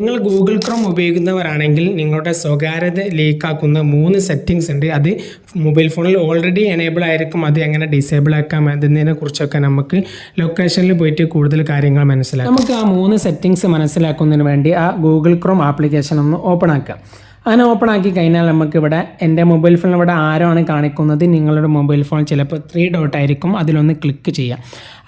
നിങ്ങൾ Google Chrome ഉപയോഗിക്കുന്നവരാണെങ്കിൽ നിങ്ങളുടെ സ്വകാര്യത ലീക്കാക്കുന്ന മൂന്ന് സെറ്റിങ്സ് ഉണ്ട്. അത് മൊബൈൽ ഫോണിൽ ഓൾറെഡി എനേബിൾ ആയിരിക്കും. അത് എങ്ങനെ ഡിസേബിൾ ആക്കാം എന്നതിനെ കുറിച്ചൊക്കെ നമുക്ക് ലൊക്കേഷനിൽ പോയിട്ട് കൂടുതൽ കാര്യങ്ങൾ മനസ്സിലാക്കാം. നമുക്ക് ആ മൂന്ന് സെറ്റിങ്സ് മനസ്സിലാക്കുന്നതിന് വേണ്ടി ആ ഗൂഗിൾ ക്രോം ആപ്ലിക്കേഷൻ ഒന്ന് ഓപ്പൺ ആക്കാം. അങ്ങനെ ഓപ്പൺ ആക്കി കഴിഞ്ഞാൽ നമുക്കിവിടെ എന്റെ മൊബൈൽ ഫോണിൽ ഇവിടെ ആണ് കാണിക്കുന്നത്? നിങ്ങളുടെ മൊബൈൽ ഫോൺ ചിലപ്പോൾ ത്രീ ഡോട്ട് ആയിരിക്കും. അതിലൊന്ന് ക്ലിക്ക് ചെയ്യാം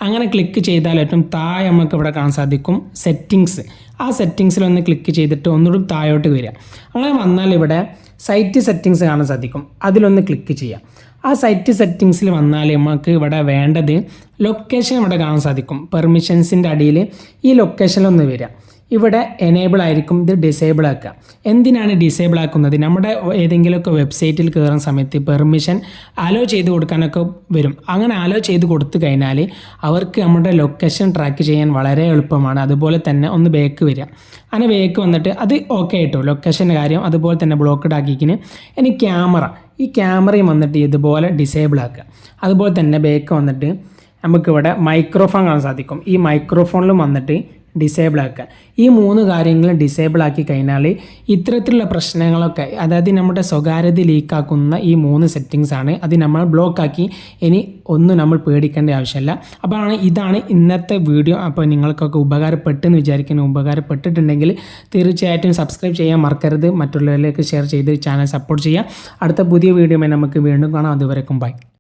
അങ്ങനെ ക്ലിക്ക് ചെയ്താൽ ഏറ്റവും താഴെ നമുക്ക് ഇവിടെ കാണാൻ സാധിക്കും സെറ്റിങ്സ് ആ സെറ്റിങ്സിലൊന്ന് ക്ലിക്ക് ചെയ്തിട്ട് ഒന്നുകൂടി താഴോട്ട് വരിക. അങ്ങനെ വന്നാൽ ഇവിടെ സൈറ്റ് സെറ്റിങ്സ് കാണാൻ സാധിക്കും. അതിലൊന്ന് ക്ലിക്ക് ചെയ്യാം ആ സൈറ്റ് സെറ്റിങ്സിൽ വന്നാൽ നമുക്ക് ഇവിടെ വേണ്ടത് ലൊക്കേഷൻ ഇവിടെ കാണാൻ സാധിക്കും. പെർമിഷൻസിന്റെ അടിയിൽ ഈ ലൊക്കേഷനിലൊന്ന് വരിക. ഇവിടെ എനേബിൾ ആയിരിക്കും ഇത് ഡിസേബിൾ ആക്കുക. എന്തിനാണ് ഡിസേബിൾ ആക്കുന്നത്? നമ്മുടെ ഏതെങ്കിലുമൊക്കെ വെബ്സൈറ്റിൽ കയറുന്ന സമയത്ത് പെർമിഷൻ അലോ ചെയ്ത് കൊടുക്കാനൊക്കെ വരും. അങ്ങനെ അലോ ചെയ്ത് കൊടുത്തു കഴിഞ്ഞാൽ അവർക്ക് നമ്മുടെ ലൊക്കേഷൻ ട്രാക്ക് ചെയ്യാൻ വളരെ എളുപ്പമാണ്. അതുപോലെ തന്നെ ഒന്ന് ബേക്ക് വരിക. അങ്ങനെ ബേക്ക് വന്നിട്ട് അത് ഓക്കെ ആയിട്ടോ? ലൊക്കേഷന്റെ കാര്യം അതുപോലെ തന്നെ ബ്ലോക്ക്ഡ് ആക്കിക്കിന്. ഇനി ക്യാമറ ഈ ക്യാമറയും വന്നിട്ട് ഇതുപോലെ ഡിസേബിൾ ആക്കുക. അതുപോലെ തന്നെ ബേക്ക് വന്നിട്ട് നമുക്കിവിടെ മൈക്രോഫോൺ കാണാൻ സാധിക്കും. ഈ മൈക്രോഫോണിലും വന്നിട്ട് ഡിസേബിൾ ആക്കുക. ഈ മൂന്ന് കാര്യങ്ങളും ഡിസേബിൾ ആക്കി കഴിഞ്ഞാൽ ഇത്തരത്തിലുള്ള പ്രശ്നങ്ങളൊക്കെ അതായത് നമ്മുടെ സ്വകാര്യത ലീക്കാക്കുന്ന ഈ മൂന്ന് സെറ്റിങ്സ് ആണ് അത് നമ്മൾ ബ്ലോക്ക് ആക്കി ഇനി ഒന്നും നമ്മൾ പേടിക്കേണ്ട ആവശ്യമില്ല. അപ്പോൾ ഇതാണ് ഇന്നത്തെ വീഡിയോ അപ്പോൾ നിങ്ങൾക്കൊക്കെ ഉപകാരപ്പെട്ടെന്ന് വിചാരിക്കുന്നു. ഉപകാരപ്പെട്ടിട്ടുണ്ടെങ്കിൽ തീർച്ചയായിട്ടും സബ്സ്ക്രൈബ് ചെയ്യാൻ മറക്കരുത്. മറ്റുള്ളവരിലേക്ക് ഷെയർ ചെയ്ത് ചാനൽ സപ്പോർട്ട് ചെയ്യുക. അടുത്ത പുതിയ വീഡിയോ നമുക്ക് വീണ്ടും കാണാം. അതുവരെക്കും ബൈ